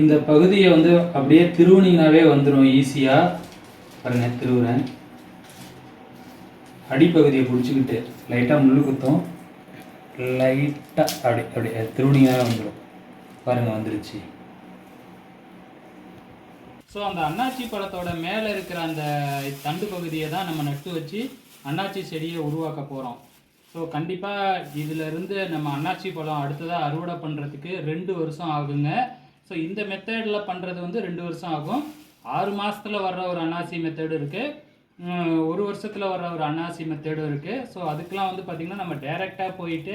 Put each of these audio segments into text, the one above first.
இந்த பகுதியை வந்து அப்படியே திருவுனிங்கனாவே வந்துடும் ஈஸியாக பாருங்க திருவுறேன். அடிப்பகுதியை பிடிச்சிக்கிட்டு லைட்டாக முள்ளு குத்தும். லைட்டாக அப்படி அப்படி திருவுனிங்கனாவே வந்துடும் பாருங்க வந்துருச்சு. ஸோ அந்த அண்ணாச்சி பழத்தோட மேலே இருக்கிற அந்த தண்டு பகுதியை தான் நம்ம நட்டு வச்சு அன்னாச்சி செடியை உருவாக்க போகிறோம் ஸோ கண்டிப்பாக இதிலிருந்து நம்ம அன்னாச்சி பழம் அடுத்ததாக அறுவடை பண்ணுறதுக்கு ரெண்டு வருஷம் ஆகுங்க. ஸோ இந்த மெத்தடில் பண்ணுறது வந்து ரெண்டு வருஷம் ஆகும். ஆறு மாதத்தில் வர்ற ஒரு அன்னாசி மெத்தடு இருக்குது ஒரு வருஷத்தில் வர்ற ஒரு அன்னாசி மெத்தடும் இருக்குது ஸோ அதுக்கெலாம் வந்து பார்த்திங்கன்னா நம்ம டைரெக்டாக போயிட்டு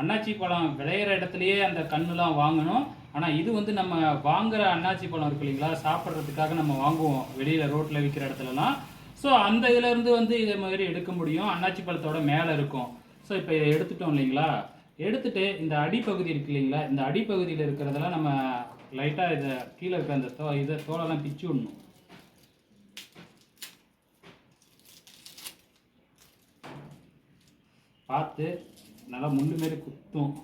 அன்னாச்சி பழம் விளையிற இடத்துலையே அந்த கண்ணுலாம் வாங்கணும். ஆனால் இது வந்து நம்ம வாங்குற அன்னாச்சி பழம் இருக்கு இல்லைங்களா? சாப்பிட்றதுக்காக நம்ம வாங்குவோம். வெளியில் ரோட்டில் விற்கிற இடத்துலலாம். ஸோ அந்த இதுலேருந்து வந்து இதே மாதிரி எடுக்க முடியும். அன்னாச்சி பழத்தோட மேலே இருக்கும். ஸோ இப்போ எடுத்துட்டோம் இல்லைங்களா? எடுத்துட்டு இந்த அடிப்பகுதி இருக்கு இல்லைங்களா? இந்த அடிப்பகுதியில் இருக்கிறதெல்லாம் நம்ம லைட்டாக இதை கீழே இருக்க அந்த தோ இதை தோலெல்லாம் பிச்சு விடணும். பார்த்து நல்லா முள்ளு மாரி குத்தும்.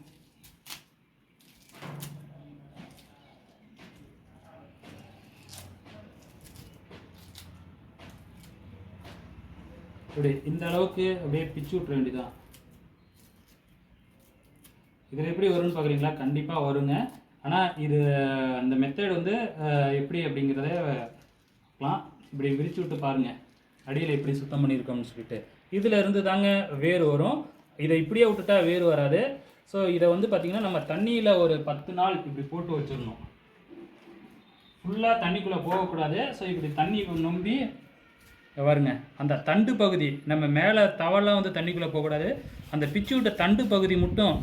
இப்படி இந்த அளவுக்கு அப்படியே பிச்சு விட்ற வேண்டியதான் இதில் எப்படி வரும்னு பார்க்குறீங்களா? கண்டிப்பாக வருங்க. ஆனால் இது அந்த மெத்தட் வந்து எப்படி அப்படிங்கிறத பார்க்கலாம். இப்படி விரிச்சு விட்டு பாருங்கள் அடியில் எப்படி சுத்தம் பண்ணியிருக்கோம்னு சொல்லிட்டு. இதில் இருந்து தாங்க வேர் வரும். இதை இப்படியே விட்டுட்டா வேர் வராது. ஸோ இதை வந்து பார்த்திங்கன்னா நம்ம தண்ணியில் ஒரு பத்து நாள் இப்படி போட்டு வச்சிடணும். ஃபுல்லாக தண்ணிக்குள்ளே போகக்கூடாது. ஸோ இப்படி தண்ணி நொம்பி வருங்க அந்த தண்டு பகுதி நம்ம மேலே தவலாம் வந்து தண்ணிக்குள்ளே போகக்கூடாது. அந்த பிச்சு விட்ட தண்டு பகுதி மட்டும்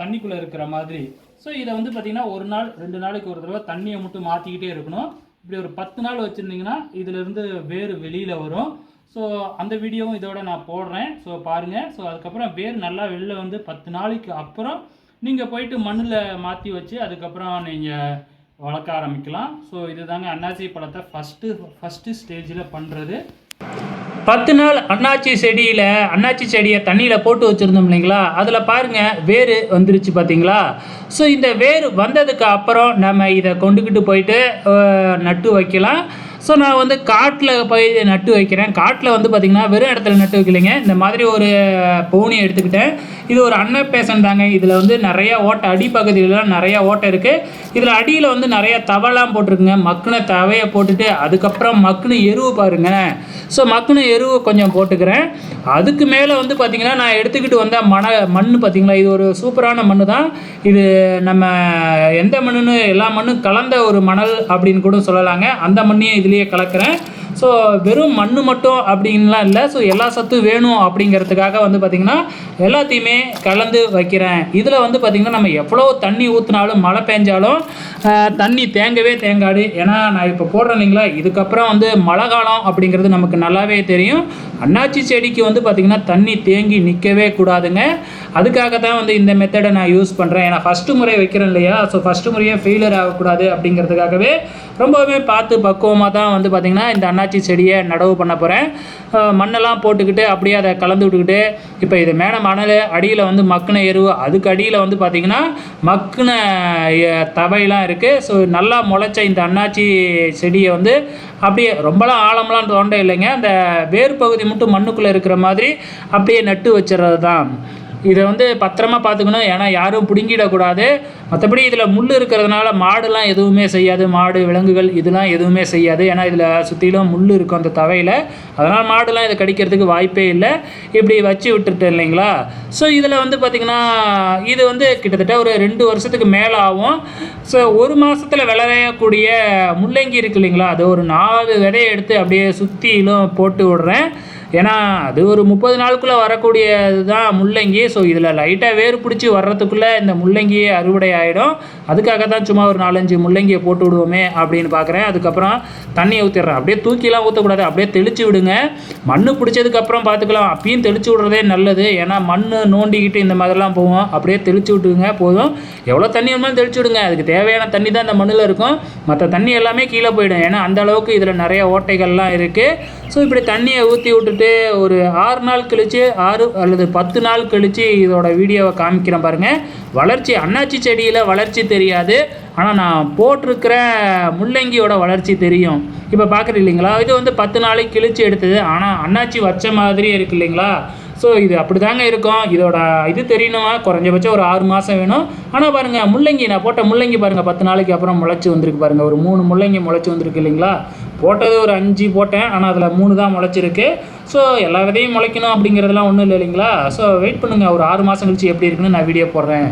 தண்ணிக்குள்ளே இருக்கிற மாதிரி ஸோ இதை வந்து பார்த்திங்கன்னா ஒரு நாள் ரெண்டு நாளைக்கு ஒரு தடவை தண்ணியை மட்டும் மாற்றிக்கிட்டே இருக்கணும். இப்படி ஒரு பத்து நாள் வச்சுருந்தீங்கன்னா இதிலிருந்து வேர் வெளியில் வரும். ஸோ அந்த வீடியோவும் இதோட நான் போடுறேன். ஸோ பாருங்கள் ஸோ அதுக்கப்புறம் வேர் நல்லா வெளில வந்து பத்து நாளைக்கு அப்புறம் நீங்கள் போயிட்டு மண்ணில் மாற்றி வச்சு அதுக்கப்புறம் நீங்கள் வளர்க்க ஆரம்பிக்கலாம். ஸோ இதுதாங்க அன்னாசி பழத்தை ஃபஸ்ட்டு ஃபஸ்ட்டு ஸ்டேஜில் பண்ணுறது பத்து நாள் அண்ணாச்சி செடியில் அண்ணாச்சி செடியை தண்ணியில் போட்டு வச்சுருந்தோம் இல்லைங்களா? அதில் பாருங்கள் வேர் வந்துருச்சு பார்த்தீங்களா ஸோ இந்த வேர் வந்ததுக்கு அப்புறம் நம்ம இதை கொண்டுக்கிட்டு போயிட்டு நட்டு வைக்கலாம். ஸோ நான் வந்து காட்டில் போய் நட்டு வைக்கிறேன். காட்டில் வந்து பார்த்திங்கன்னா வெறும் இடத்துல நட்டு வைக்கலைங்க. இந்த மாதிரி ஒரு பவுனி எடுத்துக்கிட்டேன். இது ஒரு அன்னப்பேசன் தாங்க. இதில் வந்து நிறையா ஓட்டை அடிப்பகுதியிலலாம் நிறையா ஓட்டை இருக்குது இதில் அடியில் வந்து நிறையா தவலாம் போட்டிருக்குங்க. மக்குன தவையை போட்டுட்டு அதுக்கப்புறம் மக்குன எருவு பாருங்கள் ஸோ மக்குன எருவு கொஞ்சம் போட்டுக்கிறேன். அதுக்கு மேலே வந்து பார்த்திங்கன்னா நான் எடுத்துக்கிட்டு வந்த மண மண் பார்த்திங்களா இது ஒரு சூப்பரான மண் தான் இது நம்ம எந்த மண்ணுன்னு எல்லா மண்ணும் கலந்த ஒரு மணல் அப்படின்னு கூட சொல்லலாங்க. அந்த மண்ணையும் இது இதுலேயே கலக்கிறேன். ஸோ வெறும் மண் மட்டும் அப்படின்லாம் இல்லை. ஸோ எல்லா சத்தும் வேணும் அப்படிங்கிறதுக்காக வந்து பார்த்திங்கன்னா எல்லாத்தையுமே கலந்து வைக்கிறேன். இதில் வந்து பார்த்திங்கன்னா நம்ம எவ்வளோ தண்ணி ஊற்றினாலும் மழை பெஞ்சாலும் தண்ணி தேங்கவே தேங்காது. ஏன்னா நான் இப்போ போடுறேன் இல்லைங்களா? இதுக்கப்புறம் வந்து மழை காலம் அப்படிங்கிறது நமக்கு நல்லாவே தெரியும். அண்ணாச்சி செடிக்கு வந்து பார்த்திங்கன்னா தண்ணி தேங்கி நிற்கவே கூடாதுங்க. அதுக்காக தான் வந்து இந்த மெத்தடை நான் யூஸ் பண்ணுறேன் ஏன்னா ஃபஸ்ட்டு முறை வைக்கிறேன் இல்லையா? ஸோ ஃபஸ்ட்டு முறையே ஃபெயிலியர் ஆகக்கூடாது அப்படிங்கிறதுக்காகவே ரொம்பவுமே பார்த்து பக்குவமாக தான் வந்து பார்த்திங்கன்னா இந்த அண்ணாச்சி அன்னாச்சி செடியை நடவு பண்ண போகிறேன் மண்ணெல்லாம் போட்டுக்கிட்டு அப்படியே அதை கலந்து விட்டுக்கிட்டு இப்போ இது மேலே மணல் அடியில் வந்து மக்குன எருவு அதுக்கு அடியில் வந்து பார்த்திங்கன்னா மக்குன தவையெல்லாம் இருக்குது ஸோ நல்லா முளைச்ச இந்த அன்னாச்சி செடியை வந்து அப்படியே ரொம்பலாம் ஆழம்லாம் தோண்ட இல்லைங்க. அந்த வேர் பகுதி மட்டும் மண்ணுக்குள்ளே இருக்கிற மாதிரி அப்படியே நட்டு வச்சிடுறது தான் இதை வந்து பத்திரமா பார்த்துக்கணும். ஏன்னா யாரும் பிடுங்கிடக்கூடாது. மற்றபடி இதில் முள் இருக்கிறதுனால மாடுலாம் எதுவுமே செய்யாது. மாடு விலங்குகள் இதெல்லாம் எதுவுமே செய்யாது. ஏன்னா இதில் சுற்றிலும் முள் இருக்கும் அந்த தவையில். அதனால் மாடுலாம் இதை கடிக்கிறதுக்கு வாய்ப்பே இல்லை. இப்படி வச்சு விட்டுட்டு இல்லைங்களா? ஸோ இதில் வந்து பார்த்திங்கன்னா இது வந்து கிட்டத்தட்ட ஒரு ரெண்டு வருஷத்துக்கு மேலே ஆகும். ஸோ ஒரு மாதத்தில் விளையக்கூடிய முள்ளங்கி இருக்கு இல்லைங்களா? அது ஒரு நாலு விதையை எடுத்து அப்படியே சுற்றிலும் போட்டு விடுறேன். ஏன்னா அது ஒரு முப்பது நாளுக்குள்ளே வரக்கூடியது தான் முள்ளங்கி. ஸோ இதில் லைட்டாக வேர் பிடிச்சி வர்றதுக்குள்ளே இந்த முள்ளங்கியே அறுவடை ஆகிடும் அதுக்காக தான் சும்மா ஒரு நாலஞ்சு முள்ளங்கியை போட்டு விடுவோமே அப்படின்னு பார்க்குறேன் அதுக்கப்புறம் தண்ணியை ஊற்றிடுறேன் அப்படியே தூக்கிலாம் ஊற்றக்கூடாது அப்படியே தெளித்து விடுங்க. மண் பிடிச்சதுக்கப்புறம் பார்த்துக்கலாம் அப்பயும் தெளித்து விடுறதே நல்லது. ஏன்னா மண் நோண்டிக்கிட்டு இந்த மாதிரிலாம் போவோம் அப்படியே தெளித்து விட்டுங்க போதும். எவ்வளோ தண்ணி வேணுமாலும் தெளித்து விடுங்க. அதுக்கு தேவையான தண்ணி தான் இந்த மண்ணில் இருக்கும். மற்ற தண்ணி எல்லாமே கீழே போயிடும். ஏன்னா அந்த அளவுக்கு இதில் நிறைய ஓட்டைகள்லாம் இருக்குது ஸோ இப்படி தண்ணியை ஊற்றி விட்டுட்டு ஒரு ஆறு நாள் கழித்து ஆறு அல்லது பத்து நாள் கழித்து இதோட வீடியோவை காமிக்கிறேன் பாருங்கள் வளர்ச்சி அண்ணாச்சி செடியில் வளர்ச்சி தெரியாது. ஆனால் நான் போட்டிருக்கிற முள்ளங்கியோட வளர்ச்சி தெரியும். இப்போ பார்க்குறீங்க இல்லைங்களா? இது வந்து பத்து நாளைக்கு கிழிச்சு எடுத்தது. ஆனால் அண்ணாச்சி வச்ச மாதிரி இருக்கு இல்லைங்களா? ஸோ இது அப்படி தாங்க இருக்கும். இதோட இது தெரியணுமா? குறைஞ்சபட்சம் ஒரு ஆறு மாதம் வேணும். ஆனால் பாருங்கள் முள்ளங்கி நான் போட்ட முள்ளங்கி பாருங்கள் பத்து நாளைக்கு அப்புறம் முளைச்சி வந்திருக்கு பாருங்கள் ஒரு மூணு முள்ளங்கி முளைச்சி வந்திருக்கு இல்லைங்களா? போட்டது ஒரு அஞ்சு போட்டேன். ஆனால் அதில் மூணு தான் முளைச்சிருக்கு. ஸோ எல்லா விதையும் முளைக்கணும் அப்படிங்கிறதுலாம் ஒன்றும் இல்லை இல்லைங்களா ஸோ வெயிட் பண்ணுங்கள் ஒரு ஆறு மாதம் கழிச்சு எப்படி இருக்குன்னு நான் வீடியோ போடுறேன்.